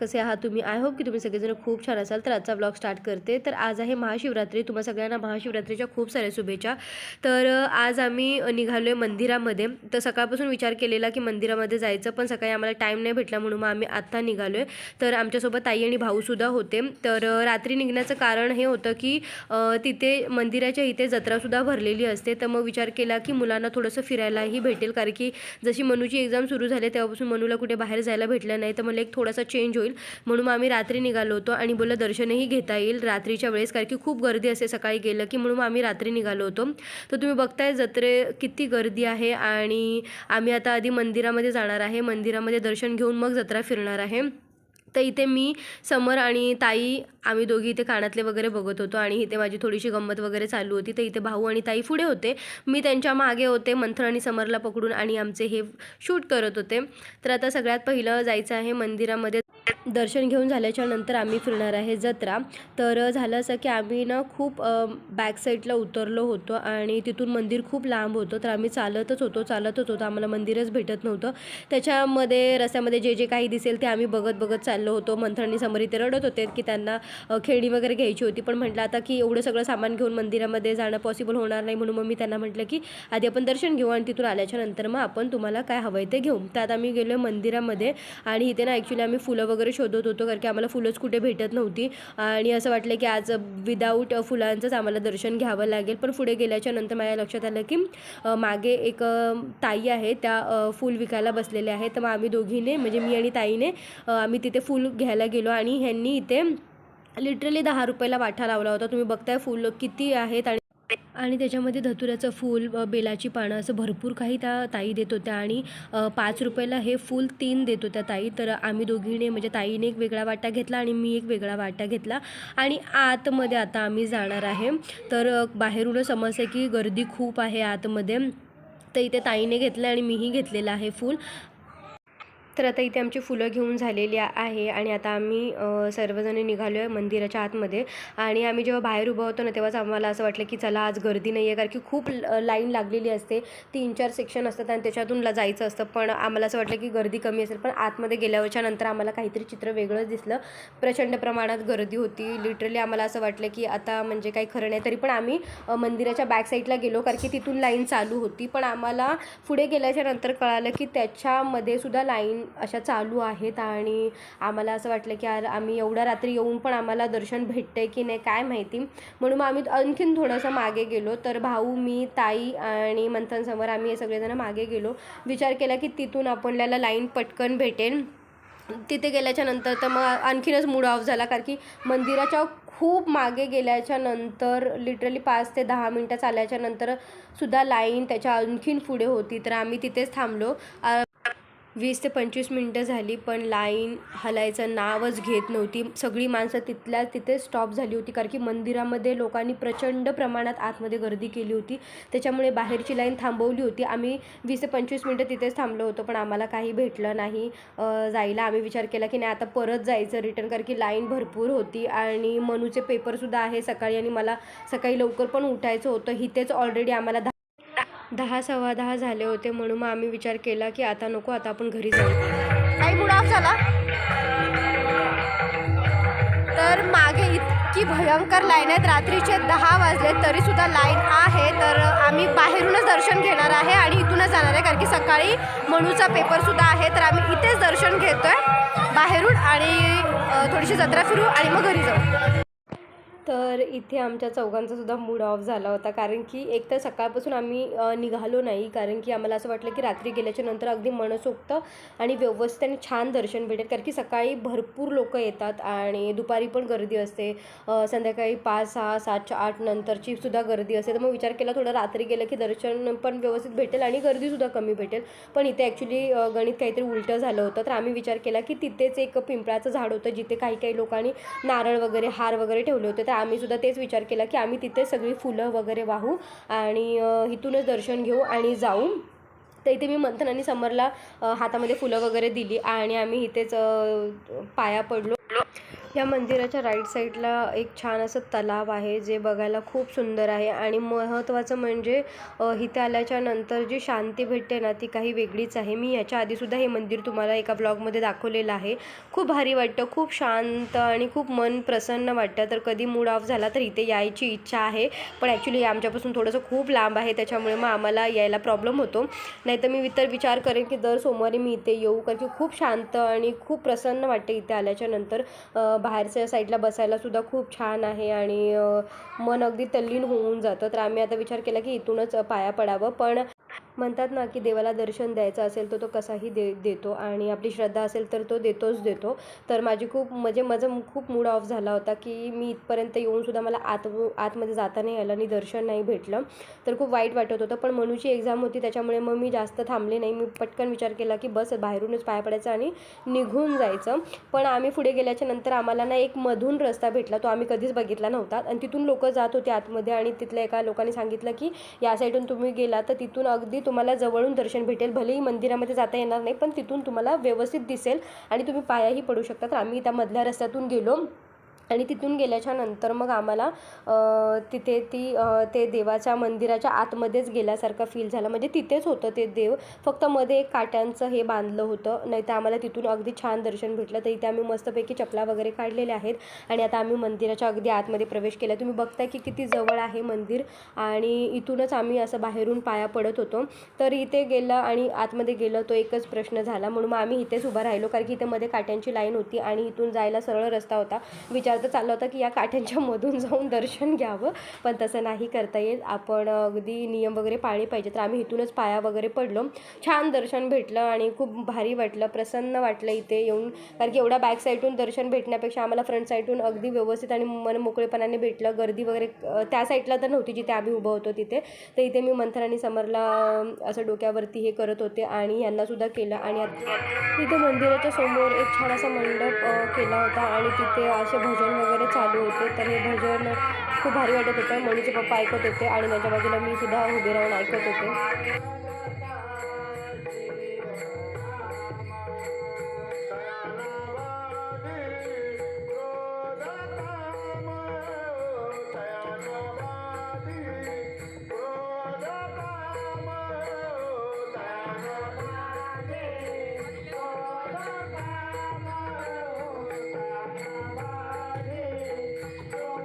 कसे आहात तुम्ही? आय होप की तुम्ही सगळेजण खूप छान असाल. तर आजचा ब्लॉग स्टार्ट करते. तर आज आहे महाशिवरात्री. तुम्हा सगळ्यांना महाशिवरात्रीच्या खूप साऱ्या शुभेच्छा. तर आज आम्ही निघालो आहे मंदिरामध्ये. तर सकाळपासून विचार केलेला की मंदिरामध्ये जायचं पण सकाळी आम्हाला टाईम नाही भेटला म्हणून मग आम्ही आत्ता निघालो आहे तर आमच्यासोबत ताई आणि भाऊसुद्धा होते. तर रात्री निघण्याचं कारण हे होतं की तिथे मंदिराच्या इथे जत्रासुद्धा भरलेली असते. तर मग विचार केला की मुलांना थोडंसं फिरायलाही भेटेल. कारण की जशी मनूची एक्झाम सुरू झाली तेव्हापासून मनूला कुठे बाहेर जायला भेटलं नाही. तर मला एक थोडासा चेंज होईल. म्हणून मग आम्ही रात्री निघालो होतो आणि बोललं दर्शनही घेता येईल रात्रीच्या वेळेस कारण की खूप गर्दी असते सकाळी गेलं की म्हणून मग आम्ही रात्री निघालो होतो. तर तुम्ही बघताय जत्रे किती गर्दी आहे आणि आम्ही आता आधी मंदिरामध्ये जाणार आहे. मंदिरामध्ये दर्शन घेऊन मग जत्रा फिरणार आहे. तर इथे मी समर आणि ताई आम्ही दोघी इथे कानातले वगैरे बघत होतो आणि इथे माझी थोडीशी गंमत वगैरे चालू होती. तर इथे भाऊ आणि ताई पुढे होते. मी त्यांच्या मागे होते मंथर आणि समरला पकडून आणि आमचे हे शूट करत होते. तर आता सगळ्यात पहिलं जायचं आहे मंदिरामध्ये. दर्शन घेऊन झाल्याच्यानंतर आम्ही फिरणार आहे जत्रा. तर झालं असं की आम्ही ना खूप बॅक साईडला उतरलो होतो आणि तिथून मंदिर खूप लांब होतं. तर आम्ही चालतच होतो चालतच होतो. आम्हाला मंदिरच भेटत नव्हतं. त्याच्यामध्ये रस्त्यामध्ये जे जे काही दिसेल ते आम्ही बघत बघत चाललो. होतो. मंथनी समोर इथे रडत होते की त्यांना खेळणी वगैरे घ्यायची होती. पण म्हटलं आता की एवढं सगळं सामान घेऊन मंदिरामध्ये जाणं पॉसिबल होणार नाही म्हणून मग मी त्यांना म्हटलं की आधी आपण दर्शन घेऊ आणि तिथून आल्याच्यानंतर मग आपण तुम्हाला काय हवं आहे ते घेऊ. तर आता आम्ही गेलो मंदिरामध्ये आणि इथे ना ॲक्च्युली आम्ही फुलं वगैरे शोधत होतो कारण की आम्हाला फुलंच कुठे भेटत नव्हती. आणि असं वाटलं की आज विदाऊट फुलांचंच आम्हाला दर्शन घ्यावं लागेल. पण पुढे गेल्याच्यानंतर माझ्या लक्षात आलं की मागे एक ताई आहे. त्या फूल विकायला बसलेल्या आहेत. तर मग आम्ही दोघीने म्हणजे मी आणि ताईने आम्ही तिथे फूल घ्यायला गेलो आणि ह्यांनी इथे लिटरली दहा रुपयाला वाटा लावला होता. तुम्ही बघताय फूल किती आहेत आणि आणि त्याच्यामध्ये धतुऱ्याचं फूल बेलाची पानं असं भरपूर काही त्या ताई देत होत्या आणि पाच रुपयाला हे फूल तीन देत होत्या ताई. तर आम्ही दोघीने म्हणजे ताईने एक वेगळा वाटा घेतला आणि मी एक वेगळा वाटा घेतला आणि आतमध्ये आता आम्ही जाणार आहे. तर बाहेरूनच समजतं की गर्दी खूप आहे आतमध्ये. तर इथे ताईने घेतलं आणि मीही घेतलेलं आहे फूल. तर आता इथे आमची फुलं घेऊन झालेली आहे आणि आता आम्ही सर्वजण निघालो आहे मंदिराच्या आतमध्ये. आणि आम्ही जेव्हा बाहेर उभं होतो ना तेव्हाच आम्हाला असं वाटलं की चला आज गर्दी नाही आहे कारण की खूप लाईन लागलेली असते. तीन चार सेक्शन असतात आणि त्याच्यातून जायचं असतं. पण आम्हाला असं वाटलं की गर्दी कमी असेल. पण आतमध्ये गेल्यावरच्या नंतर आम्हाला काहीतरी चित्र वेगळंच दिसलं. प्रचंड प्रमाणात गर्दी होती. लिटरली आम्हाला असं वाटलं की आता म्हणजे काही खरं नाही. तरी पण आम्ही मंदिराच्या बॅक साईडला गेलो कारण की तिथून लाईन चालू होती. पण आम्हाला पुढे गेल्याच्यानंतर कळालं की त्याच्यामध्ये सुद्धा लाईन अशा चालू आहेत आणि आम्हाला असं वाटलं की यार आम्ही एवढ्या रात्री येऊन पण आम्हाला दर्शन भेटतंय की नाही काय माहिती. म्हणून मग आम्ही आणखीन थोडंसं मागे गेलो. तर भाऊ मी ताई आणि मंथनसमोर आम्ही हे सगळेजण मागे गेलो. विचार केला की तिथून आपल्याला लाईन पटकन भेटेल. तिथे गेल्याच्यानंतर तर मग आणखीनच मूड ऑफ झाला. कारण की मंदिराच्या खूप मागे गेल्याच्यानंतर लिटरली पाच ते दहा मिनटं चालल्याच्या नंतर सुद्धा लाईन त्याच्या आणखीन पुढे होती. तर आम्ही तिथेच थांबलो. वीस ते पंचवीस मिनटं झाली पण लाईन हलायचं नावच घेत नव्हती. सगळी माणसं तिथल्या तिथे स्टॉप झाली होती कारण की मंदिरामध्ये लोकांनी प्रचंड प्रमाणात आतमध्ये गर्दी केली होती. त्याच्यामुळे बाहेरची लाईन थांबवली होती. आम्ही वीस ते पंचवीस मिनटं तिथेच थांबलो होतो पण आम्हाला काही भेटलं नाही. जायला आम्ही विचार केला की नाही आता परत जायचं रिटर्न कारण की लाईन भरपूर होती आणि मनूचे पेपरसुद्धा आहे सकाळी आणि मला सकाळी लवकर पण उठायचं होतं. इथेच ऑलरेडी आम्हाला दहा सव्वा दहा झाले होते म्हणून मग आम्ही विचार केला की आता नको आता आपण घरी जाऊ. नाही मूड ऑफ झाला? तर मागे इतकी भयंकर लाईन आहेत. रात्रीचे दहा वाजले तरी सुद्धा लाईन आहे. तर आम्ही बाहेरूनच दर्शन घेणार आहे आणि इथूनच जाणार आहे. कारण की सकाळी मनूचा पेपर सुद्धा आहे. तर आम्ही इथेच दर्शन घेतोय बाहेरून आणि थोडीशी जत्रा फिरू आणि मग घरी जाऊ. तर इथे आमच्या चौघांचा सुद्धा मूड ऑफ झाला होता. कारण की एक तर सकाळपासून आम्ही निघालो नाही. कारण की आम्हाला असं वाटलं की रात्री गेल्याच्यानंतर अगदी मनसोक्त आणि व्यवस्थित आणि छान दर्शन भेटेल. कारण की सकाळी भरपूर लोक येतात आणि दुपारी पण गर्दी असते. संध्याकाळी पाच सहा सातच्या आठ नंतरची सुद्धा गर्दी असते. तर मग विचार केला थोडं रात्री गेलं की दर्शन पण व्यवस्थित भेटेल आणि गर्दीसुद्धा कमी भेटेल. पण इथे ॲक्च्युली गणित काहीतरी उलटं झालं होतं. तर आम्ही विचार केला की तिथेच एक पिंपळाचं झाड होतं जिथे काही काही लोकांनी नारळ वगैरे हार वगैरे ठेवले होते. तर आम्ही सुद्धा तेच विचार केला की आम्ही तिथे सगळी फुलं वगैरे वाहू आणि इथूनच दर्शन घेऊ आणि जाऊ. तर इथे मी मंथन आणि समरला हातामध्ये फुलं वगैरे दिली आणि आम्ही इथेच पाया पडलो. या मंदिराच्या राईट साईडला एक छान असं तलाव आहे जे बघायला खूप सुंदर आहे. आणि महत्त्वाचं म्हणजे इथे आल्याच्यानंतर जी शांती भेटते ना ती काही वेगळीच आहे. मी याच्या आधीसुद्धा हे मंदिर तुम्हाला एका ब्लॉगमध्ये दाखवलेलं आहे. खूप भारी वाटतं खूप शांत आणि खूप मन प्रसन्न वाटतं. तर कधी मूड ऑफ झाला तर इथे यायची इच्छा आहे. पण ॲक्च्युली आमच्यापासून थोडंसं खूप लांब आहे त्याच्यामुळे मग आम्हाला यायला प्रॉब्लेम होतो. नाही तर मी तर विचार करेन की दर सोमवारी मी इथे येऊ कारण की खूप शांत आणि खूप प्रसन्न वाटते इथे आल्याच्यानंतर. बाहेरच्या साईडला बसायला सुद्धा खूप छान आहे आणि मन अगदी तल्लीन होऊन जातं. तर आम्ही आता विचार केला की इथूनच पाया पडावं. पण म्हणतात ना की देवाला दर्शन द्यायचं असेल तर तो कसाही दे देतो आणि आपली श्रद्धा असेल तर तो देतोच देतो. तर माझी खूप म्हणजे माझं खूप मूड ऑफ झाला होता की मी इथपर्यंत येऊनसुद्धा मला आत आतमध्ये जाता नाही आलं आणि दर्शन नाही भेटलं. तर खूप वाईट वाटत होतं. पण मनूची एक्झाम होती त्याच्यामुळे मग मी जास्त थांबले नाही. मी पटकन विचार केला की बस बाहेरूनच पाया पडायचं आणि निघून जायचं. पण आम्ही पुढे गेल्याच्यानंतर आम्हाला ना एक मधून रस्ता भेटला. तो आम्ही कधीच बघितला नव्हता. आणि तिथून लोक जात होते आतमध्ये आणि तिथल्या एका लोकांनी सांगितलं की या साईडून तुम्ही गेला तर तिथून अगदी तुम्हाला जवळून दर्शन भेटेल. भलेही मंदिरामध्ये जाता येणार नाही पण तिथून तुम्हाला व्यवस्थित दिसेल आणि तुम्ही पायाही पडू शकता. तर आम्ही त्या मधल्या रस्त्यातून गेलो. आणि तिथून गेल्याच्यानंतर मग आम्हाला तिथे ती ते देवाच्या मंदिराच्या आतमध्येच गेल्यासारखं फील झालं. म्हणजे तिथेच होतं ते देव. फक्त मध्ये एक काट्यांचं हे बांधलं होतं. नाही तर आम्हाला तिथून अगदी छान दर्शन भेटलं. तर इथे आम्ही मस्तपैकी चपला वगैरे काढलेल्या आहेत. आणि आता आम्ही मंदिराच्या अगदी आतमध्ये प्रवेश केला. तुम्ही बघताय की किती जवळ आहे मंदिर. आणि इथूनच आम्ही असं बाहेरून पाया पडत होतो. तर इथे गेलं आणि आतमध्ये गेलं तो एकच प्रश्न झाला. म्हणून मग आम्ही इथेच उभा राहिलो. कारण की इथे मध्ये काट्यांची लाईन होती आणि इथून जायला सरळ रस्ता होता. विचार तर चालला होता की या काठ्यांच्या मधून जाऊन दर्शन घ्यावं. पण तसं नाही करता येत. आपण अगदी नियम वगैरे पाळले पाहिजे तर आम्ही इथूनच पाया वगैरे पडलो. छान दर्शन भेटलं आणि खूप भारी वाटलं प्रसन्न वाटलं इथे येऊन. कारण की एवढ्या बॅक साईडून दर्शन भेटण्यापेक्षा आम्हाला फ्रंट साईडून अगदी व्यवस्थित आणि मन मोकळेपणाने भेटलं. गर्दी वगैरे त्या साईडला तर नव्हती जिथे आम्ही उभं होतो तिथे. तर इथे मी मंथन आणि समरला असं डोक्यावरती हे करत होते आणि यांनासुद्धा केलं. आणि तिथे मंदिराच्या समोर एक छान असा मंडप केला होता. आणि तिथे असे भजन वगैरे चालू होते तर हे भजन खूप भारी वाटत होतं. मम्मीचे पप्पा ऐकत होते आणि माझ्या बाजूला मी सुद्धा उभे राहून ऐकत होते. तर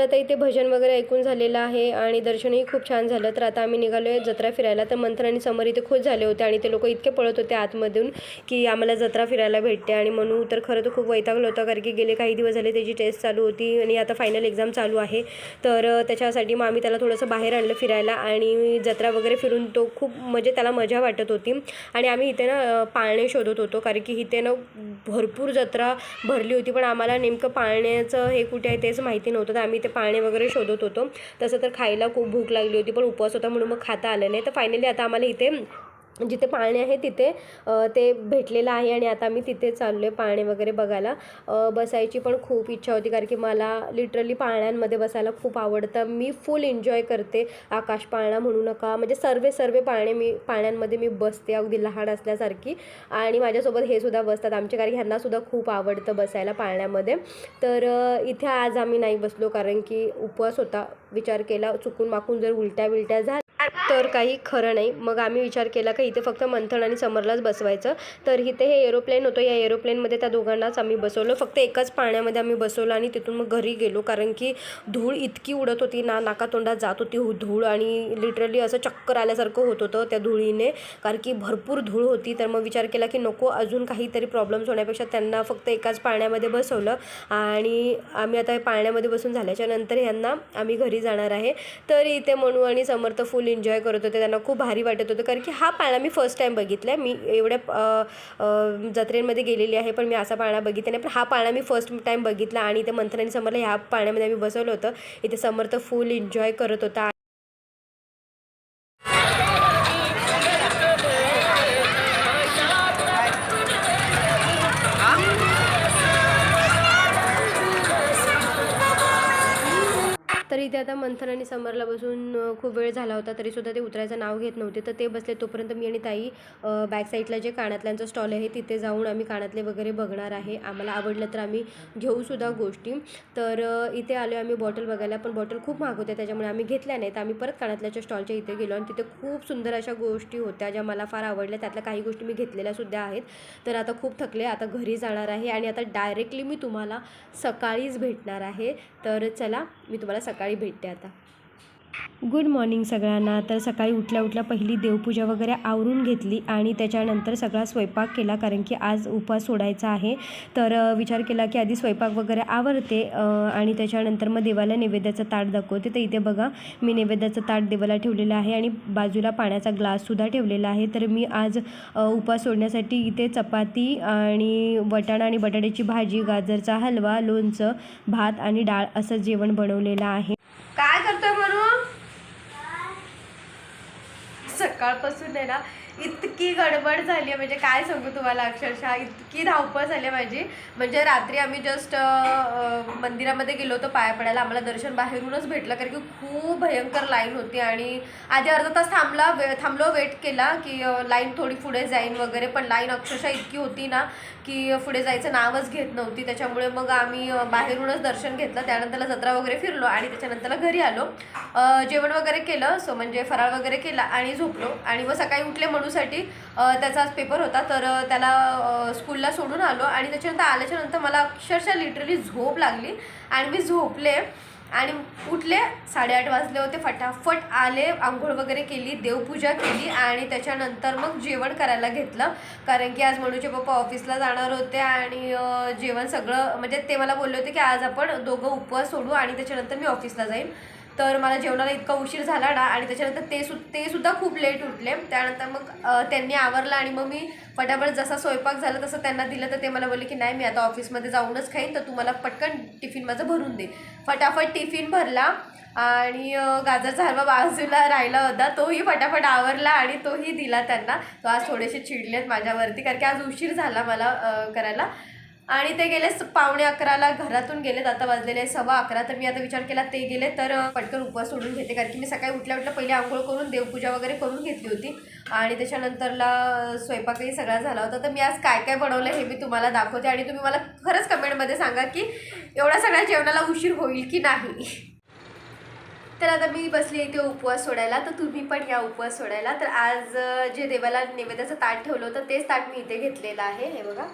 आता इथे भजन वगैरे ऐकून झालेलं आहे आणि दर्शनही खूप छान झालं. तर आता आम्ही निघालो आहे जत्रा फिरायला. तर मंथन आणि समर इथे खुश झाले होते आणि ते लोक इतके पळत होते आतमधून की आम्हाला जत्रा फिरायला भेटते आणि म्हणून तर खरं तर खूप वैतागलं होतं कारण की गेले काही दिवस झाले त्याची टेस्ट चालू होती आणि आता फायनल एक्झाम चालू आहे. तर त्याच्यासाठी मग आम्ही त्याला थोडंसं बाहेर आणलं फिरायला आणि जत्रा वगैरे फिरून तो खूप म्हणजे त्याला मजा वाटत होती. आणि आम्ही इथे ना पाळणे शोधत होतो कारण की इथे ना भरपूर जत्रा भरली होती. पण आम्हाला नेमकं पाळण्याचं हे कुठे आहे तेच माहिती नव्हतं. तर आम्ही ते पाणी वगैरे शोधत होतो. तसं तर खायला खूप भूक लागली होती पण उपवास होता म्हणून मग खाता आलं नाही. तर फायनली आता आम्हाला इथे जिथे पाळणे आहे तिथे ते भेटलेलं आहे आणि आता मी तिथे चाललो आहे पाळणे वगैरे बघायला. बसायची पण खूप इच्छा होती कारण की मला लिटरली पाळण्यांमध्ये बसायला खूप आवडतं. मी फुल एन्जॉय करते आकाश पाळणा म्हणू नका. म्हणजे सर्व सर्व पाळणे मी पाळण्यांमध्ये मी बसते अगदी लहान असल्यासारखी. आणि माझ्यासोबत हे सुद्धा बसतात आमचे कारण ह्यांनासुद्धा खूप आवडतं बसायला पाळण्यामध्ये. तर इथे आज आम्ही नाही बसलो कारण की उपवास होता विचार केला चुकून माकून जर उलट्या बिलट्या झाल्या तर काही खरं नाही. मग आम्ही विचार केला का इथे फक्त मंथन आणि समरलाच बसवायचं. तर इथे हे एरोप्लेन होतं. या एरोप्लेनमध्ये त्या दोघांनाच आम्ही बसवलं. फक्त एकाच पाण्यामध्ये आम्ही बसवलं आणि तिथून मग घरी गेलो. कारण की धूळ इतकी उडत होती ना नाकातोंडात जात होती धूळ आणि लिटरली असं चक्कर आल्यासारखं होत होतं त्या धुळीने. कारण की भरपूर धूळ होती. तर मग विचार केला की नको अजून काहीतरी प्रॉब्लेम्स होण्यापेक्षा त्यांना फक्त एकाच पाण्यामध्ये बसवलं. आणि आम्ही आता पाण्यामध्ये बसून झाल्याच्यानंतर ह्यांना आम्ही घरी जाणार आहे. तर इथे मनू आणि समर्थ फुल एन्जॉय करत होते त्यांना खूप भारी वाटत होतं. कारण की हा पाळणा मी फर्स्ट टाईम बघितला आहे मी एवढ्या जत्रेमध्ये गेलेली आहे पण मी असा पाळणा बघितला नाही. पण हा पाळणा मी फर्स्ट टाईम बघितला आणि इथे मंथन आणि समरला ह्या पाण्यामध्ये आम्ही बसवलं होतं. इथे समर्थ फुल एन्जॉय करत होता. इथे आता मंथन आणि समरला बसून खूप वेळ झाला होता तरीसुद्धा ते उतरायचं नाव घेत नव्हते. तर ते बसले तोपर्यंत मी आणि ताई बॅक साईडला जे कानातल्यांचं स्टॉल आहे तिथे जाऊन आम्ही कानातले वगैरे बघणार आहे. आम्हाला आवडलं तर आम्ही घेऊसुद्धा गोष्टी. तर इथे आलो आम्ही बॉटल बघायला पण बॉटल खूप महाग होत्या त्याच्यामुळे आम्ही घेतल्या नाही तर आम्ही परत कानातल्याच्या स्टॉलच्या इथे गेलो आणि तिथे खूप सुंदर अशा गोष्टी होत्या ज्या मला फार आवडल्या. त्यातल्या काही गोष्टी मी घेतलेल्यासुद्धा आहेत. तर आता खूप थकले आता घरी जाणार आहे आणि आता डायरेक्टली मी तुम्हाला सकाळीच भेटणार आहे. तर चला मी तुम्हाला सकाळी सकाळी भेटते आता. गुड मॉर्निंग सगळ्यांना. तर सकाळी उठल्या उठल्या पहिली देवपूजा वगैरे आवरून घेतली आणि त्याच्यानंतर सगळा स्वयंपाक केला कारण की आज उपवास सोडायचा आहे. तर विचार केला की आधी स्वयंपाक वगैरे आवरते आणि त्याच्यानंतर मग देवाला नैवेद्याचं ताट दाखवते. तर इथे बघा मी नैवेद्याचं ताट देवाला ठेवलेलं आहे आणि बाजूला पाण्याचा ग्लाससुद्धा ठेवलेला आहे. तर मी आज उपवास सोडण्यासाठी इथे चपाती आणि वटाणा आणि बटाट्याची भाजी गाजरचा हलवा लोणचं भात आणि डाळ असं जेवण बनवलेलं आहे. काय करतोय म्हणून सकाळपासून आहे ना इतकी गडबड झाली आहे. म्हणजे काय सांगू तुम्हाला अक्षरशः इतकी धावपळ झाली आहे माझी. म्हणजे रात्री आम्ही जस्ट मंदिरामध्ये गेलो होतो पाया पडायला. आम्हाला दर्शन बाहेरूनच भेटलं कारण की खूप भयंकर लाईन होती आणि आधी अर्धा तास थांबला वे थांबलो वेट केला की लाईन थोडी पुढे जाईन वगैरे. पण लाईन अक्षरशः इतकी होती ना की पुढे जायचं नावच घेत नव्हती. त्याच्यामुळे मग आम्ही बाहेरूनच दर्शन घेतलं. त्यानंतरला जत्रा वगैरे फिरलो आणि त्याच्यानंतरला घरी आलो. जेवण वगैरे केलं. सो म्हणजे फराळ वगैरे केला आणि झोपलो. आणि मग सकाळी उठले म्हणून अ, त्याचा पेपर होता. तर त्याला स्कूलला सोडून आलो आणि त्याच्यानंतर आल्याच्यानंतर मला अक्षरशः लिटरली झोप लागली आणि मी झोपले आणि उठले साडेआठ वाजले होते फटाफट आले आंघोळ वगैरे केली देवपूजा केली आणि त्याच्यानंतर मग जेवण करायला घेतलं. कारण की आज मनूचे पप्पा ऑफिसला जाणार होते आणि जेवण सगळं म्हणजे ते मला बोलले होते की आज आपण दोघं उपवास सोडू आणि त्याच्यानंतर मी ऑफिसला जाईन. तर मला जेवणाला इतका उशीर झाला ना आणि त्याच्यानंतर ते सु ते सुद्धा खूप लेट उठले. त्यानंतर मग त्यांनी आवरला आणि मग मी फटाफट जसा स्वयंपाक झाला तसं त्यांना दिलं. तर ते मला बोलले की नाही मी आता ऑफिसमध्ये जाऊनच खाईन तर तू मला पटकन टिफिन माझं भरून दे. फटाफट टिफिन भरला आणि गाजरचा हलवा बाजूला राहिला होता. तोही फटाफट आवरला आणि तोही दिला त्यांना. तो आज थोडेसे चिडलेत माझ्यावरती कारण की आज उशीर झाला मला करायला. आणि ते गेले पावणे अकराला घरातून गेलेत आता वाजलेले सव्वा अकरा. तर मी आता विचार केला ते गेले तर पटकन उपवास सोडून घेते. कारण की मी सकाळी उठल्या उठल्या पहिले आंघोळ करून देवपूजा वगैरे करून घेतली होती. आणि त्याच्यानंतरला स्वयंपाकही सगळा झाला होता. तर मी आज काय काय बनवलं हे मी तुम्हाला दाखवते. आणि तुम्ही मला खरंच कमेंटमध्ये सांगा की एवढ्या सगळ्या जेवणाला उशीर होईल की नाही. तर आता मी बसली इथे उपवास सोडायला. तर तुम्ही पण या उपवास सोडायला. तर आज जे देवाला नैवेद्याचं ताट ठेवलं होतं तेच ताट मी इथे घेतलेलं आहे. हे बघा.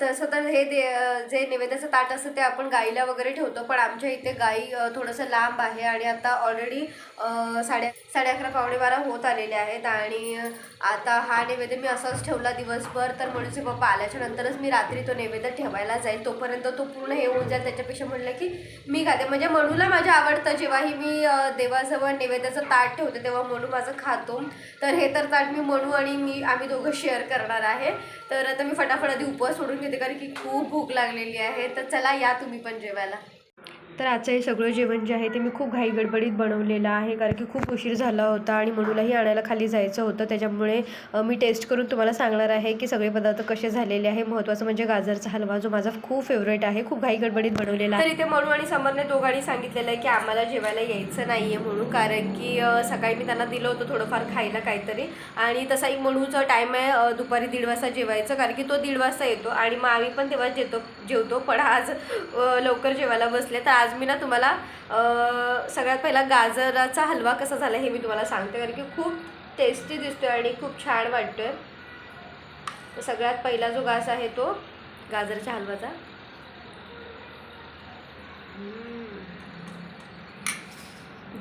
तसं तर हे दे जे नैवेद्याचं ताट असतं ते आपण गाईला वगैरे ठेवतो पण आमच्या इथे गाई थोडंसं लांब आहे आणि आता ऑलरेडी साडे साडे अकरा पावणे बारा होत आलेले आहेत आणि आता हा नैवेद्य मी असाच ठेवला दिवसभर. तर म्हणून पप्पा आल्याच्या नंतरच मी रात्री तो नैवेद्य ठेवायला जाईल. तोपर्यंत तो पूर्ण हे होऊन जाईल. त्याच्यापेक्षा म्हटलं की मी खाते म्हणजे मनूला माझ्या आवडतं. जेव्हाही मी देवाजवळ नैवेद्याचं ताट ठेवते तेव्हा मनू माझं खातो. तर हे तर ताट मी मनू आणि मी आम्ही दोघं शेअर करणार आहे. तर आता मी फटाफट आधी उपवास सोडून घेते कारण की खूप भूक लागलेली आहे. तर चला या तुम्ही पण जेवायला. तर आजचं हे सगळं जेवण जे आहे ते मी खूप घाई गडबडीत बनवलेलं आहे कारण की खूप उशीर झाला होता आणि मनूलाही आणायला खाली जायचं होतं. त्याच्यामुळे मी टेस्ट करून तुम्हाला सांगणार आहे की सगळे पदार्थ कसे झालेले आहे. महत्त्वाचं म्हणजे गाजरचा हलवा जो माझा खूप फेवरेट आहे खूप घाई गडबडीत बनवलेला आहे. तर इथे मनू आणि समरने दोघांनी सांगितलेलं आहे की आम्हाला जेवायला यायचं नाही आहे म्हणून कारण की सकाळी मी त्यांना दिलं होतं थोडंफार खायला काहीतरी. आणि तसा एक मनूचा टाईम आहे दुपारी दीड वाजता जेवायचं कारण की तो दीड वाजता येतो. आणि मग आम्ही पण तेव्हा जेवतो जेवतो. पण आज लवकर जेवायला बसले तर आज आज मी ना तुम्हाला सगळ्यात पहिला गाजराचा हलवा कसा झाला हे मी तुम्हाला सांगते कारण की खूप टेस्टी दिसतोय आणि खूप छान वाटतोय. सगळ्यात पहिला जो घास आहे तो गाजरच्या हलवाचा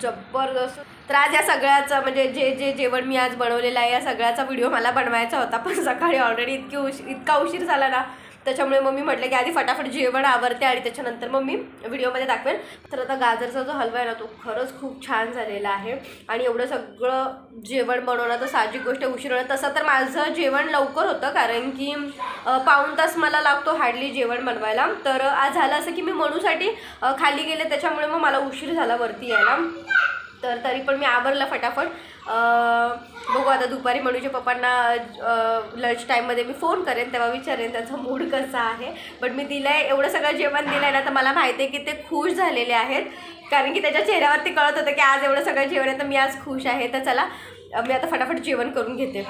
जबरदस्त. तर आज या सगळ्याचं म्हणजे जे जे जेवण मी आज बनवलेलं आहे या सगळ्याचा व्हिडिओ मला बनवायचा होता पण सकाळी ऑलरेडी इतकी उशीर इतका उशीर झाला ना त्याच्यामुळे मग मी म्हटलं की आधी फटाफट जेवण आवरते आणि त्याच्यानंतर मग मी व्हिडिओमध्ये दाखवेन तर आता गाजरचा जो हलवा आहे ना तो खरंच खूप छान झालेला आहे. आणि एवढं सगळं जेवण बनवणं तर साहजिक गोष्ट आहे, उशीर तसं तर माझं जेवण लवकर होतं कारण की पाऊण तास मला लागतो हार्डली जेवण बनवायला. तर आज झालं असं की मी म्हणूसाठी खाली गेले त्याच्यामुळे मग मला उशीर झाला वरती यायला. तर तरी पण मी आवरलं फटाफट. बघू आता दुपारी मनूच्या पप्पांना लंच टाईममध्ये मी फोन करेन तेव्हा विचारेन त्यांचा मूड कसा आहे. बट मी दिलं आहे एवढं सगळं जेवण दिलं आहे ना तर मला माहिती आहे की ते खुश झालेले आहेत. कारण की त्याच्या चेहऱ्यावरती कळत होतं की आज एवढं सगळं जेवण आहे तर मी आज खुश आहे. तर चला मी आता फटाफट जेवण करून घेते.